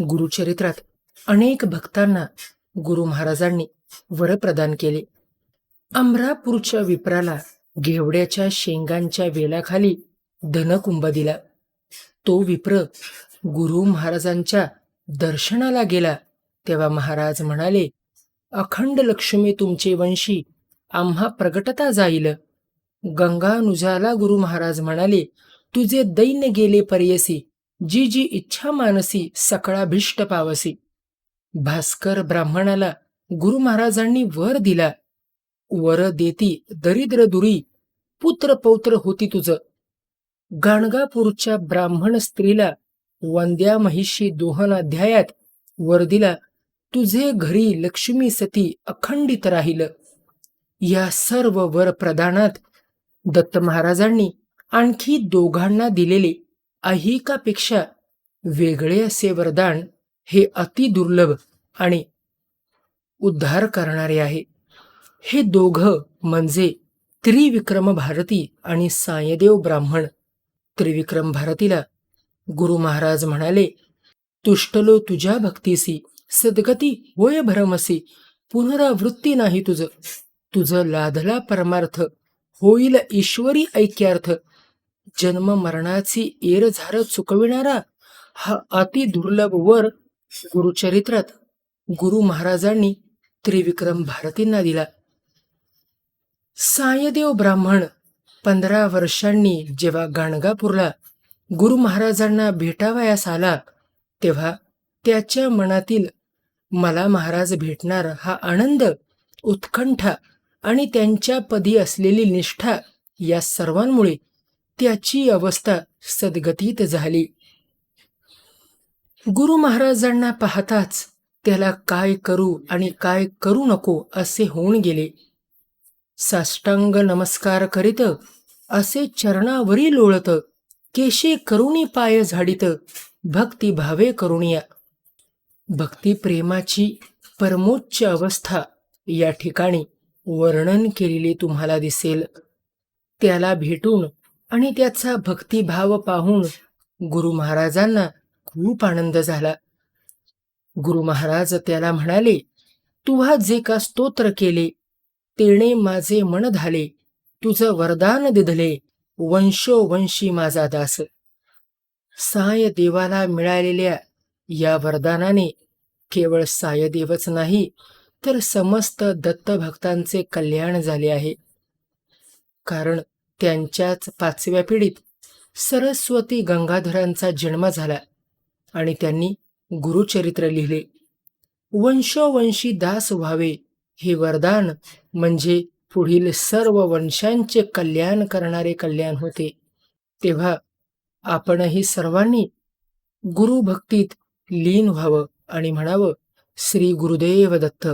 गुरुचरित्रात अनेक भक्तांना गुरु महाराजांनी वर प्रदान केले. अमरापूरच्या विप्राला घेवड्याच्या शेंगांच्या वेलाखाली धनकुंभ दिला. तो विप्र गुरु महाराजांच्या दर्शनाला गेला. तेव्हा महाराज म्हणाले अखंड लक्ष्मी तुमचे वंशी आम्हा प्रगटता जाईल. गंगानुजाला गुरु महाराज म्हणाले तुझे दैन्य गेले पर्यसी जी जी इच्छा मानसी सकळाभिष्ट पावसी. भास्कर ब्राह्मणाला गुरु महाराजांनी वर दिला. वर देती दरिद्र दुरी पुत्र पौत्र होती तुझ. गाणगापूरच्या ब्राह्मण स्त्रीला वंद्या महिषी दोहन अध्यायात वर दिला तुझे घरी लक्ष्मी सती अखंडित राहिलं. या सर्व वर प्रदानात दत्त महाराजांनी आणखी दोघांना दिलेले ऐहिकापेक्षा वेगळे असे वरदान हे अति दुर्लभ आणि उद्धार करणारे आहे. हे दोघं म्हणजे त्रिविक्रम भारती आणि सायदेव ब्राह्मण. त्रिविक्रम भारतीला गुरु महाराज म्हणाले तुष्टलो तुझ्या भक्तीसी सद्गती होय भरमसी पुनरावृत्ती नाही तुझ. तुझं लाधला परमार्थ होईल ईश्वरी ऐक्यार्थ जन्म मरणाची एरझार चुकविणारा हा अति दुर्लभ वर गुरुचरित्रात गुरु महाराजांनी त्रिविक्रम भारतींना दिला. सायदेव ब्राह्मण पंधरा वर्षांनी जेव्हा गाणगापूरला गुरु महाराजांना भेटावयास आला तेव्हा त्याच्या मनातील मला महाराज भेटणार हा आनंद उत्कंठा आणि त्यांच्या पदी असलेली निष्ठा या सर्वांमुळे त्याची अवस्था सद्गतीत झाली. गुरु महाराजांना पाहताच त्याला काय करू आणि काय करू नको असे होऊन गेले. साष्टांग नमस्कार करीत असे चरणावरी लोळत केशे करुणी पाय झाडीत भक्ती भावे करुणिया. भक्ती प्रेमाची परमोच्च अवस्था या ठिकाणी वर्णन केलेली तुम्हाला दिसेल. त्याला भेटून आणि त्याचा भक्तिभाव पाहून गुरु महाराजांना खूप आनंद झाला. गुरु महाराज त्याला म्हणाले तुहा हा जे का स्तोत्र केले तेणे माझे मन झाले तुझं वरदान दिधले वंशोवंशी माझा दास. साय देवाला मिळालेल्या या वरदानाने केवळ सायदेवच नाही तर समस्त दत्तभक्तांचे कल्याण झाले आहे. कारण त्यांच्याच पाचव्या पिढीत सरस्वती गंगाधरांचा जन्म झाला आणि त्यांनी गुरुचरित्र लिहिले. वंशोवंशी दास व्हावे हे वरदान म्हणजे पुढील सर्व वंशांचे कल्याण करणारे कल्याण होते. तेव्हा आपणही सर्वांनी गुरुभक्तीत लीन व्हावं आणि म्हणावं श्री गुरुदेव दत्त